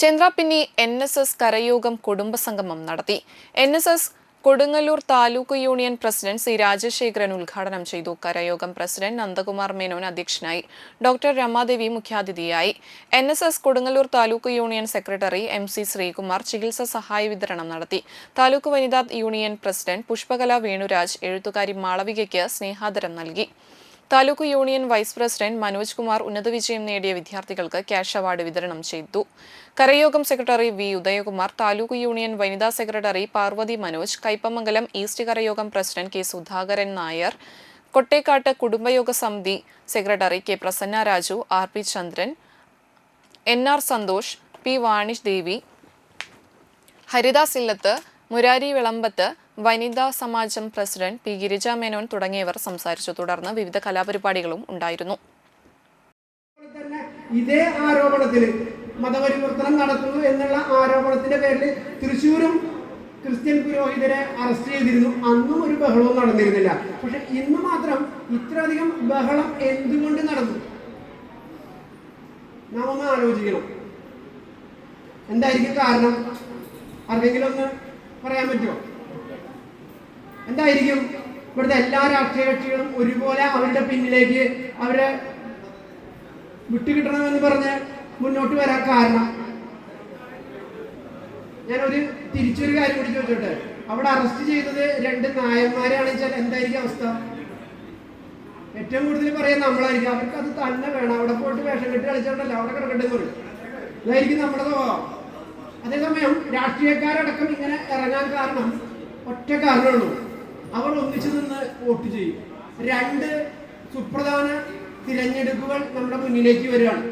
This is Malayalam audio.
ചന്ദ്രാപിന്നി എൻ എസ് എസ് കരയോഗം കുടുംബസംഗമം നടത്തി. N S S Kodungallur taluk union president C Rajasekharan ഉദ്ഘാടനം ചെയ്തു. കരയോഗം പ്രസിഡന്റ് നന്ദകുമാർ മേനോൻ അധ്യക്ഷനായി. ഡോക്ടർ രമാദേവി മുഖ്യാതിഥിയായി. N S S Kodungallur taluk union secretary M C Sreekumar ചികിത്സാ സഹായ വിതരണം നടത്തി. താലൂക്ക് വനിതാ യൂണിയൻ പ്രസിഡന്റ് പുഷ്പകല വേണുരാജ് എഴുത്തുകാരി മാളവികയ്ക്ക് സ്നേഹാദരം നൽകി. Taluk union vice president Manoj Kumar ഉന്നത വിജയം നേടിയ വിദ്യാർത്ഥികൾക്ക് ക്യാഷ് അവാർഡ് വിതരണം ചെയ്തു. കരയോഗം secretary V Udayakumar taluk union വനിതാ സെക്രട്ടറി പാർവതി മനോജ് കൈപ്പമംഗലം ഈസ്റ്റ് കരയോഗം പ്രസിഡന്റ് കെ സുധാകരൻ നായർ കൊട്ടേക്കാട്ട് കുടുംബയോഗ സമിതി secretary K Prasanna Raju R P Chandran N R Santhosh P Vanish Devi Haridas Illath Murari Vilambath വനിതാ സമാജം പ്രസിഡന്റ് പി ഗിരിജ മേനോൻ തുടങ്ങിയവർ സംസാരിച്ചു. തുടർന്ന് വിവിധ കലാപരിപാടികളും ഉണ്ടായിരുന്നു. ഇതേ ആരോപണത്തിൽ മതപരിവർത്തനം നടത്തുന്നു എന്നുള്ള ആരോപണത്തിന്റെ പേരിൽ തൃശ്ശൂരും ക്രിസ്ത്യൻ പുരോഹിതരെ അറസ്റ്റ് ചെയ്തിരുന്നു. അന്നും ഒരു ബഹളവും നടന്നിരുന്നില്ല. പക്ഷെ ഇന്ന് മാത്രം ഇത്രയധികം ബഹളം എന്തുകൊണ്ട് നടന്നു? നാം ഒന്ന് ആലോചിക്കണം. എന്തായിരിക്കും കാരണം? ആരെങ്കിലും ഒന്ന് പറയാൻ പറ്റുമോ? എന്തായിരിക്കും? ഇവിടുത്തെ എല്ലാ രാഷ്ട്രീയ കക്ഷികളും ഒരുപോലെ അവരുടെ പിന്നിലേക്ക് അവരെ വിട്ടുകിട്ടണമെന്ന് പറഞ്ഞ് മുന്നോട്ട് വരാൻ കാരണം. ഞാനൊരു തിരിച്ചൊരു കാര്യം കൂടി ചോദിച്ചോട്ടെ? അവിടെ അറസ്റ്റ് ചെയ്തത് രണ്ട് നായന്മാരെയാണെന്ന് വെച്ചാൽ എന്തായിരിക്കും അവസ്ഥ? ഏറ്റവും കൂടുതൽ പറയാൻ നമ്മളായിരിക്കും. അവർക്ക് അത് തന്നെ വേണം. അവിടെ പോയിട്ട് വേഷം കെട്ടി കളിച്ചോണ്ടല്ലോ അവിടെ കിടക്കട്ടെ എന്ന് പറയും ഇതായിരിക്കും നമ്മുടെ സ്വഭാവം. അതേസമയം രാഷ്ട്രീയക്കാരടക്കം ഇങ്ങനെ ഇറങ്ങാൻ കാരണം ഒറ്റ കാരണമുള്ളൂ അവർ ഒന്നിച്ചു നിന്ന് വോട്ട് ചെയ്യും. രണ്ട് സുപ്രധാന തിരഞ്ഞെടുപ്പുകൾ നമ്മുടെ മുന്നിലേക്ക് വരികയാണ്.